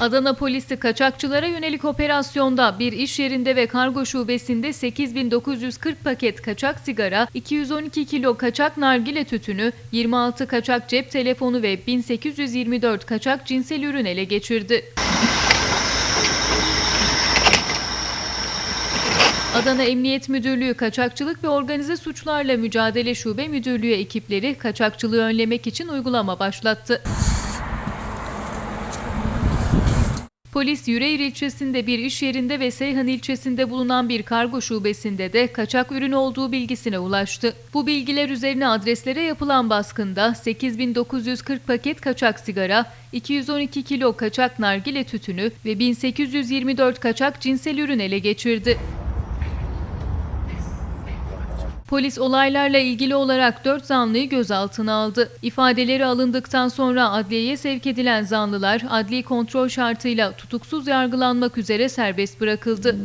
Adana polisi kaçakçılara yönelik operasyonda bir iş yerinde ve kargo şubesinde 8940 paket kaçak sigara, 212 kilo kaçak nargile tütünü, 26 kaçak cep telefonu ve 1824 kaçak cinsel ürün ele geçirdi. Adana Emniyet Müdürlüğü Kaçakçılık ve Organize Suçlarla Mücadele Şube Müdürlüğü ekipleri kaçakçılığı önlemek için uygulama başlattı. Polis Yüreğir ilçesinde bir iş yerinde ve Seyhan ilçesinde bulunan bir kargo şubesinde de kaçak ürün olduğu bilgisine ulaştı. Bu bilgiler üzerine adreslere yapılan baskında 8940 paket kaçak sigara, 212 kilo kaçak nargile tütünü ve 1824 kaçak cinsel ürün ele geçirdi. Polis olaylarla ilgili olarak 4 zanlıyı gözaltına aldı. İfadeleri alındıktan sonra adliyeye sevk edilen zanlılar adli kontrol şartıyla tutuksuz yargılanmak üzere serbest bırakıldı.